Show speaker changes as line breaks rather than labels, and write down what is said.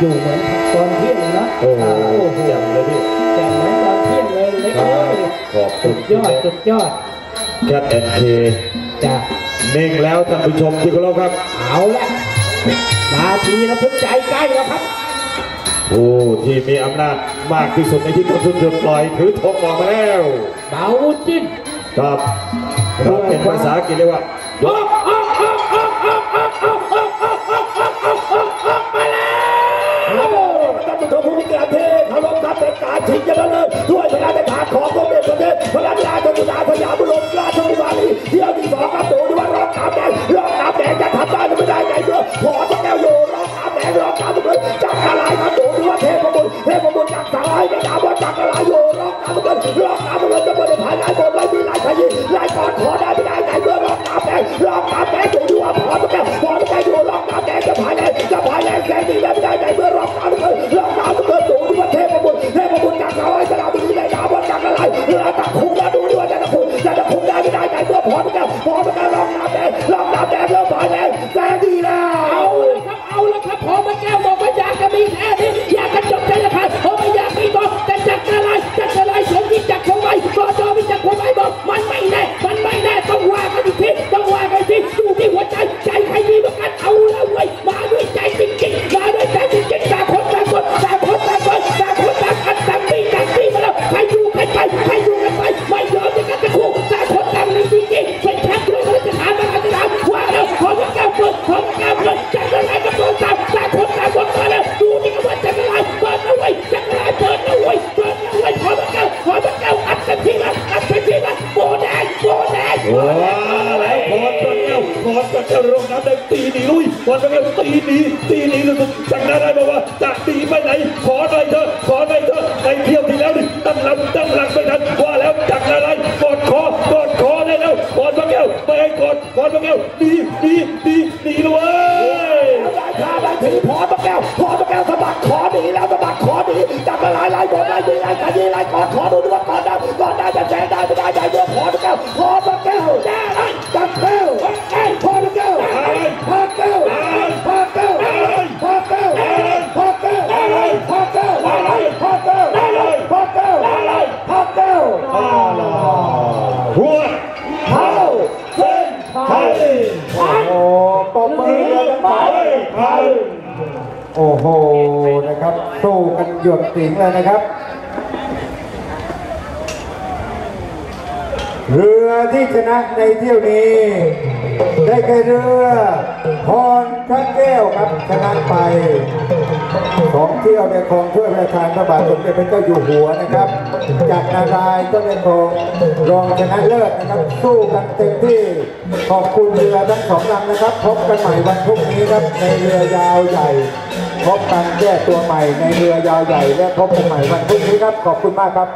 อยู่เหมือนตอนเที่ยงเลยนะ
โอ้โห
โอ้โห
แจ่มเลยพี่
แจ่มเหมือนตอนเที่ยงเลยเล็ก
ค
เล
รับ
ย
ขอบคุ
สุ
ณ
ดยอดสุดยอด
แคทแอนเค
จ้ะ
นิ่งแล้วท่านผู้ชมที่เคารพครับ
เอาละนาทีระทึกใจใกล้แล้วครับ
ผู้ที่มีอำนาจมากที่สุดในที่ต้นทุนเดือดปล่อยถือธงออกมาแล้ว
เบาจิ้น
ครับถ้าเป็นภาษาอังกฤษเรียกว่า
ท่านผู้ชมผู้มีเกียรติเคารพครับเป็นการชิงชนะเลิศด้วยพระราชทาดของสมเด็จพระเทพพระราช ว้าแล้วขอดพระแก้ว
ขอด
พระแก้วลงน้ำแดงตีหนีลุยขอดพระแก้วตีหนีตีหนีลุยจากนั้นได้บอกว่าจะตีไปไหน ขอหน่อยเถอะขอหน่อยเถอะในเที่ยวที่แล้วนี่ตั้งลำตั้งหลักไปนั้น นี
จับมาลายลายบนลายดีลายขยี้ลายกอดคอดูดูว่ากอดได้กอดได้จะแสงได้ไม่ได้ใจเมื่
โอ้โหนะครับสู้กันหยดสิงเลยนะครับ เรือที่ชนะในเที่ยวนี้ ได้แก่เรือ พรพระแก้วครับชนะไปสองเที่ยวในครองถ้วยพระราชทานพระบาทสมเด็จพระเจ้าอยู่หัวนะครับ จากนารายก็ในครองรองชนะเลิศนะครับสู้กันเต็มที่ขอบคุณเรือทั้งสองลำนะครับ พบกันใหม่วันพรุ่งนี้ครับในเรือยาวใหญ่ พบกันแก้ตัวใหม่ในเรือยาวใหญ่และพบกันใหม่วันพรุ่งนี้ครับ ขอบคุณมากครับ